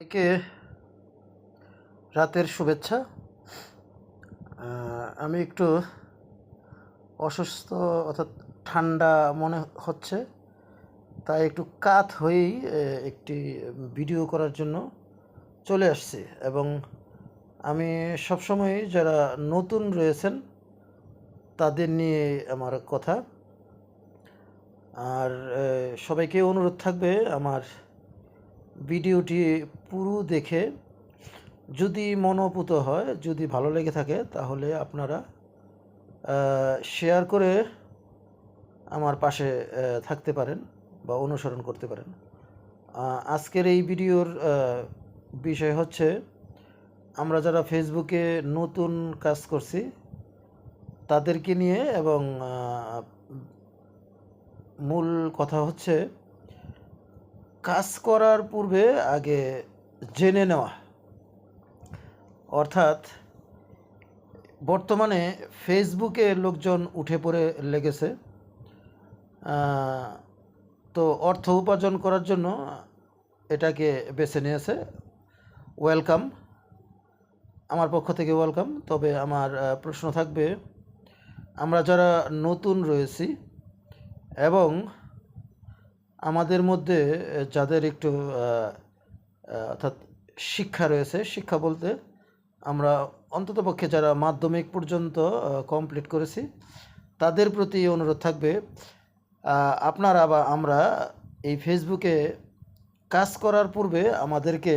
সবাইকে রাতের শুভেচ্ছা। আমি একটু অসুস্থ অর্থাৎ ঠান্ডা মনে হচ্ছে, তাই একটু কাত হয়েই একটি ভিডিও করার জন্য চলে আসছি। এবং আমি সবসময় যারা নতুন রয়েছেন, তাদের নিয়ে আমার কথা। আর সবাইকে অনুরোধ থাকবে আমার ভিডিওটি পুরো দেখে যদি মনোপুত হয়, যদি ভালো লেগে থাকে, তাহলে আপনারা শেয়ার করে আমার পাশে থাকতে পারেন বা অনুসরণ করতে পারেন। আজকের এই ভিডিওর বিষয় হচ্ছে, আমরা যারা ফেসবুকে নতুন কাজ করছি, তাদেরকে নিয়ে এবং মূল কথা হচ্ছে কাজ করার পূর্বে আগে জেনে নেওয়া। অর্থাৎ, বর্তমানে ফেসবুকে লোকজন উঠে পড়ে লেগেছে। তো অর্থ উপার্জন করার জন্য এটাকে বেছে নিয়েছে। ওয়েলকাম। আমার পক্ষ থেকে ওয়েলকাম। তবে আমার প্রশ্ন থাকবে, আমরা যারা নতুন রয়েছি এবং আমাদের মধ্যে যাদের একটু অর্থাৎ শিক্ষা রয়েছে, শিক্ষা বলতে আমরা অন্ততপক্ষে যারা মাধ্যমিক পর্যন্ত কমপ্লিট করেছি, তাদের প্রতি অনুরোধ থাকবে আপনারা বা আমরা এই ফেসবুকে কাজ করার পূর্বে আমাদেরকে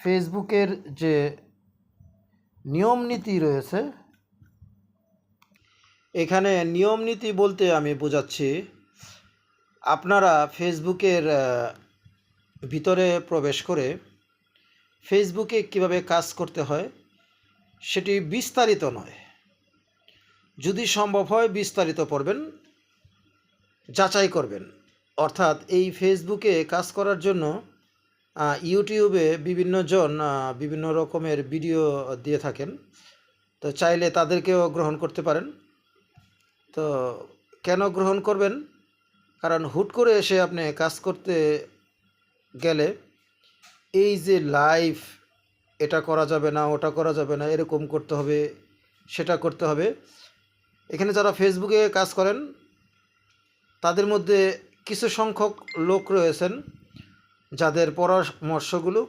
ফেসবুকের যে নিয়ম নীতি রয়েছে, এখানে নিয়ম নীতি বলতে আমি বোঝাচ্ছি আপনারা ফেসবুকের ভিতরে প্রবেশ করে ফেসবুকে কীভাবে কাজ করতে হয় সেটি বিস্তারিত নয়। যদি সম্ভব হয় বিস্তারিত পড়বেন, যাচাই করবেন। অর্থাৎ এই ফেসবুকে কাজ করার জন্য ইউটিউবে বিভিন্ন জন বিভিন্ন রকমের ভিডিও দিয়ে থাকেন। তো চাইলে তাদেরকেও গ্রহণ করতে পারেন। তো কেন গ্রহণ করবেন? কারণ হুট করে এসে আপনি কাজ করতে গেলে এই যে লাইভ এটা করা যাবে না, ওটা করা যাবে না, এরকম করতে হবে, সেটা করতে হবে। এখানে যারা ফেসবুকে কাজ করেন, তাদের মধ্যে কিছু সংখ্যক লোক রয়েছেন, যাদের পরামর্শগুলো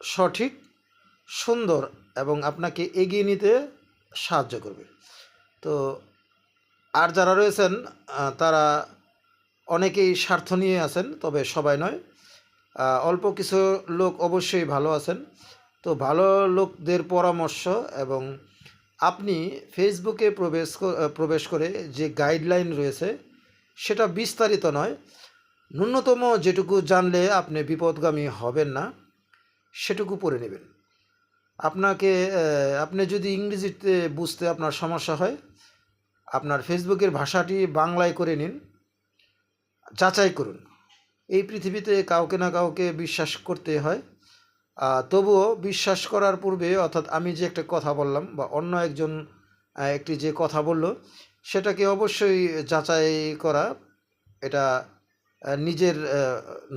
সঠিক, সুন্দর এবং আপনাকে এগিয়ে নিতে সাহায্য করবে। তো, আর যারা রয়েছেন তারা অনেকেই স্বার্থ নিয়ে আছেন, তবে সবাই নয়। অল্প কিছু লোক অবশ্যই ভালো আছেন। তো ভালো লোকদের পরামর্শ এবং আপনি ফেসবুকে প্রবেশ প্রবেশ করে যে গাইডলাইন রয়েছে, সেটা বিস্তারিত নয়। ন্যূনতম যেটুকু জানলে আপনি বিপদগামী হবেন না, সেটুকু পড়ে নেবেন। আপনাকে আপনি যদি ইংরেজিতে বুঝতে আপনার সমস্যা হয়, আপনার ফেসবুকের ভাষাটি বাংলায় করে নিন। যাচাই করুন। এই পৃথিবীতে কাউকে না কাউকে বিশ্বাস করতে হয়। তবুও বিশ্বাস করার পূর্বে, অর্থাৎ আমি যে একটা কথা বললাম বা অন্য একজন একটি যে কথা বলল, সেটাকে অবশ্যই যাচাই করা, এটা নিজের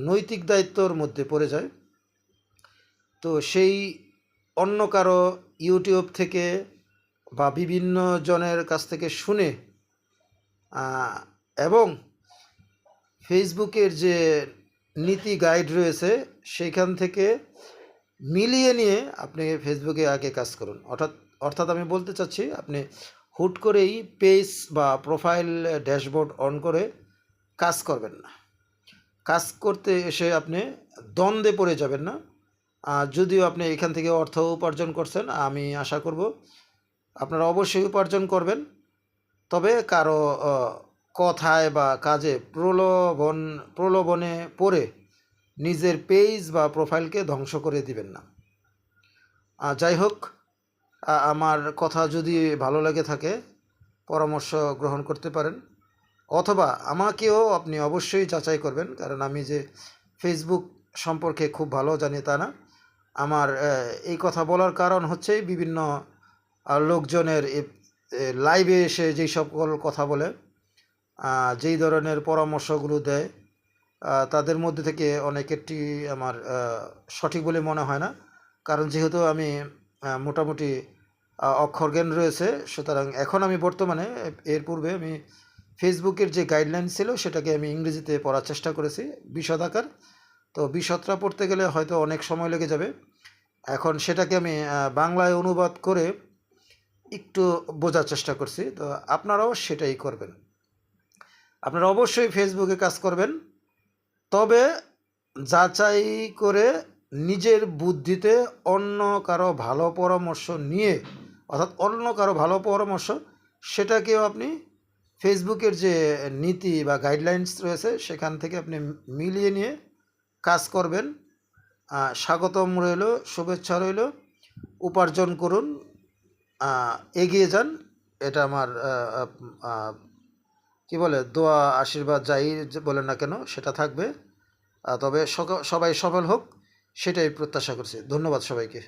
নৈতিক দায়িত্বর মধ্যে পড়ে যায়। তো সেই অন্য কারও ইউটিউব থেকে বা বিভিন্ন জনের কাছ থেকে শুনে এবং ফেসবুকের যে নীতি গাইড রয়েছে সেখান থেকে মিলিয়ে নিয়ে আপনি ফেসবুকে আগে কাজ করুন। অর্থাৎ অর্থাৎ আমি বলতে চাচ্ছি, আপনি হুট করেই পেজ বা প্রোফাইল ড্যাশবোর্ড অন করে কাজ করবেন না। কাজ করতে এসে আপনি দ্বন্দ্বে পড়ে যাবেন না। যদিও আপনি এখান থেকে অর্থ উপার্জন করছেন, আমি আশা করব আপনারা অবশ্যই উপার্জন করবেন। তবে কারও কথায় বা কাজে প্রলোভন, প্রলোভনে পড়ে নিজের পেজ বা প্রোফাইলকে ধ্বংস করে দিবেন না। যাই হোক আমার কথা যদি ভালো লেগে থাকে, পরামর্শ গ্রহণ করতে পারেন। অথবা আমাকেও আপনি অবশ্যই যাচাই করবেন, কারণ আমি যে ফেসবুক সম্পর্কে খুব ভালো জানি তা না। আমার এই কথা বলার কারণ হচ্ছে বিভিন্ন লোকজনের লাইভে এসে যেই সকল কথা বলে যেই ধরনের পরামর্শগুলো দেয় তাদের মধ্যে থেকে অনেকেরটি আমার সঠিক বলে মনে হয় না। কারণ যেহেতু আমি মোটামুটি অক্ষর জ্ঞান রয়েছে, সুতরাং এখন আমি বর্তমানে, এর পূর্বে আমি ফেসবুকের যে গাইডলাইন ছিল, সেটাকে আমি ইংরেজিতে পড়ার চেষ্টা করেছি, বিশদ আকার। তো বিশদটা পড়তে গেলে হয়তো অনেক সময় লেগে যাবে। এখন সেটাকে আমি বাংলায় অনুবাদ করে একটু বোঝার চেষ্টা করছি। তো আপনারাও সেটাই করবেন। আপনারা অবশ্যই ফেসবুকে কাজ করবেন। তবে যাচাই করে নিজের বুদ্ধিতে অন্য কারও ভালো পরামর্শ নিয়ে, অর্থাৎ অন্য কারও ভালো পরামর্শ, সেটাকেও আপনি ফেসবুকের যে নীতি বা গাইডলাইন্স রয়েছে, সেখান থেকে আপনি মিলিয়ে নিয়ে কাজ করবেন। স্বাগতম রইল, শুভেচ্ছা রইল, উপার্জন করুন এগিয়ে যান, এটা আমার কি বলে, দোয়া, আশীর্বাদ যাই বলেন না কেন, সেটা থাকবে। তবে সবাই সফল হোক, সেটাই প্রত্যাশা করছি। ধন্যবাদ সবাইকে।